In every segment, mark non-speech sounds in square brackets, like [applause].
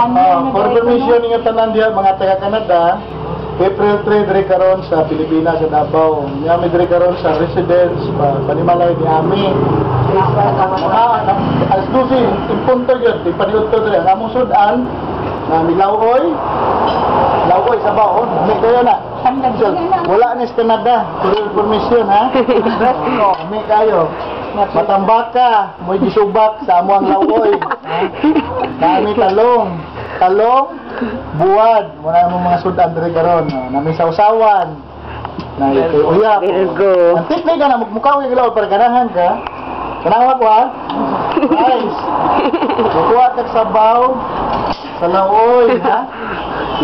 Ah, for permission nga tanan diha mga taga Canada, April 3 diri karon sa Pilipinas sa Davao. Nyami diri karon sa residence pa panimalay ni Ami. Ah, alas 12 impunto gyud di paniudto diri ang among sudan na milawoy. Lawoy sa baon. May kayo na. So, wala ni sa Canada. For permission ha. May kayo. Matambaka, mo'y gisubak sa amo ang lawoy. Ha? Kami talong. Talong, buwad. Wala mo mga sudan diri karon. Nami sausawan. Na ito uyap. Ang tip na ka na mukha ko ilaw para ganahan ka. Kanawa ko ha. Guys. Kukuha ka sa baw. Sa lawoy ha.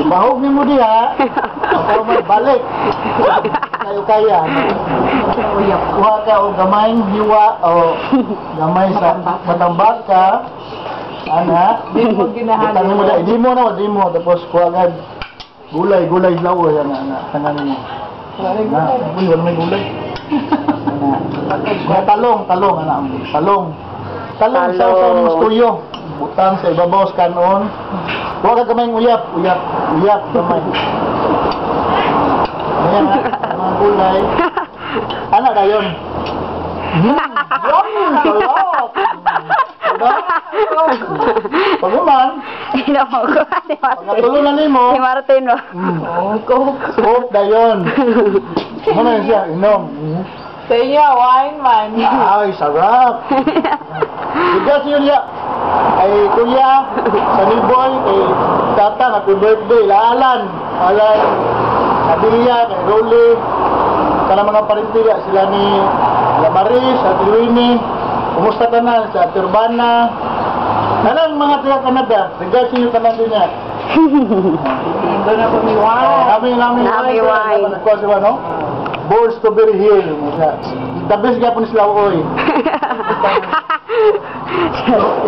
Ibahog ni mo diha. Ako may balik. Kayo kaya. Kuha ka o gamay hiwa o gamay sa matambak ka. Ana. Di mo [laughs] ginahan. Tangan mo na, di mo na, di mo. Tapos kuha ka gulay, gulay lawoy. Ana, ana. Tangan mo. Na, uy, wala may gulay. [laughs] Ana. Talong, talong, ana. Talong. Talong, sa sa tuyo. Butang sa ibabaw sa kanon. Huwag ka kamay uyap, uyap, uyap kamay. Ayan mga gulay. [laughs] Ano na yun? Hmm, yummy, sarap. Diba? Pagkuman, Ino ko. Si [laughs] pag Martin. natulunan ni mo, Si Martin, no? mm, coke na yun. Ano na yun siya, inom. Sa inyo, wine man. Ay, sarap. Bigas yun ya. Ay, kuya, sa Niboy, kay tata, happy birthday, laalan. Alan, Abilia, kay Rolly, kana mga parintiya, sila ni Lamaris, at Luini, kumusta ka na sa Turbana. Kanang mga taga Canada, regards yung kanan din niya. Doon ako ni wine. Kami namin Nami wine. Nagkuha sila, no? Balls to Berry Hill. The best gapon sila, oy. [laughs]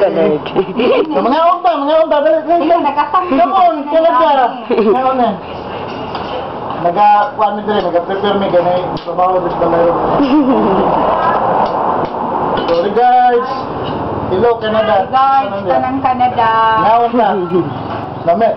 Galit. So, mga unta, mga unta, dali, dali, dali. Come on, Canada. Ngayon na. Naga, kuhan mi dali, naga-prepare mi ganay. Trabaho sa balay. Sorry Hello, Canada. Guys, ito ng Canada. Ngayon na. Lame.